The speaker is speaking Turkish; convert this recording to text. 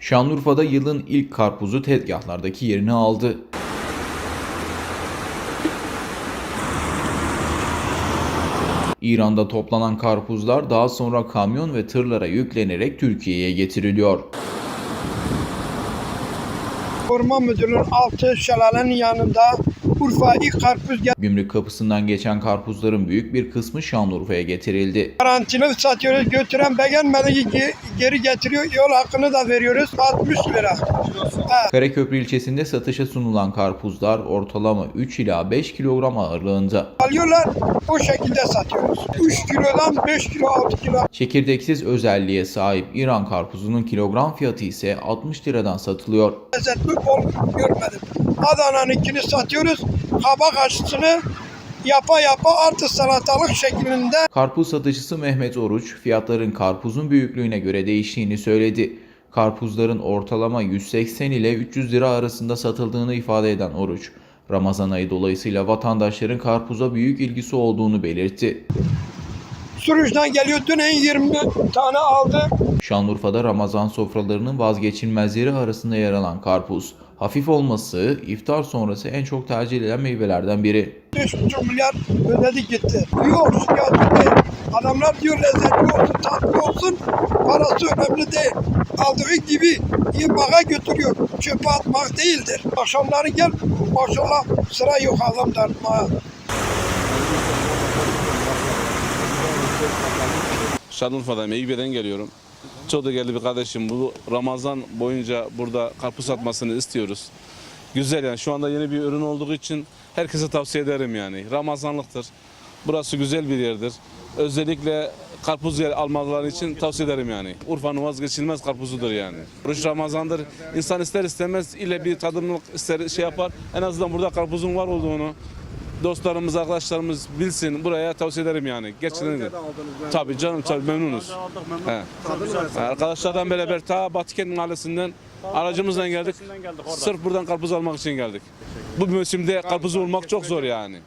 Şanlıurfa'da yılın ilk karpuzu tezgahlardaki yerini aldı. İran'da toplanan karpuzlar daha sonra kamyon ve tırlara yüklenerek Türkiye'ye getiriliyor. Orman Müdürlüğü'nün altı şelalenin yanında Urfa ilk karpuz Gümrük kapısından geçen karpuzların büyük bir kısmı Şanlıurfa'ya getirildi. garantili satıyoruz. Götüren beğenmediği ge- geri getiriyor. Yol hakkını da veriyoruz. 60 lira. Karaköprü ilçesinde satışa sunulan karpuzlar ortalama 3 ila 5 kilogram ağırlığında. Alıyorlar. O şekilde satıyoruz. 3 kilodan 5 kilo 6 kilo. Çekirdeksiz özelliğe sahip İran karpuzunun kilogram fiyatı ise 60 liradan satılıyor. Lezzetli bol görmedim. Adana'nınkini satıyoruz. Kabak aşısını yapa yapa artı salatalık şeklinde Karpuz satıcısı Mehmet Oruç fiyatların karpuzun büyüklüğüne göre değiştiğini söyledi. Karpuzların ortalama 180 ile 300 lira arasında satıldığını ifade eden Oruç, Ramazan ayı dolayısıyla vatandaşların karpuza büyük ilgisi olduğunu belirtti. Suruç'tan geliyor. Dün en 20 tane aldı. Şanlıurfa'da Ramazan sofralarının vazgeçilmezleri arasında yer alan karpuz, hafif olması iftar sonrası en çok tercih edilen meyvelerden biri. 5,5 milyar ödedik gitti. Yok fiyatı değil. Adamlar diyor lezzetli olsun, tatlı olsun, parası önemli değil. Aldığı gibi yemeğe götürüyor. Çöpe atmak değildir. Akşamları gel, maşallah sıra yok adam tartmaya. Şanlıurfa'dayım, Eyüp'den geliyorum. Çok da geldi bir kardeşim. Bu Ramazan boyunca burada karpuz satmasını istiyoruz. Güzel yani şu anda yeni bir ürün olduğu için herkese tavsiye ederim yani. Ramazanlıktır. Burası güzel bir yerdir. Özellikle karpuz yer almaları için tavsiye ederim yani. Urfa'nın vazgeçilmez karpuzudur yani. Oruç Ramazan'dır. İnsan ister istemez ile bir tadımlık ister şey yapar. En azından burada karpuzun var olduğunu dostlarımız, arkadaşlarımız bilsin. Buraya tavsiye ederim yani. Gerçekten de. Tabii canım tabii memnunuz. He. He, Arkadaşlardan beraber ta Batıkent Mahallesi'nden aracımızla geldik. Sırf buradan karpuz almak için geldik. Bu mevsimde karpuz olmak çok zor yani.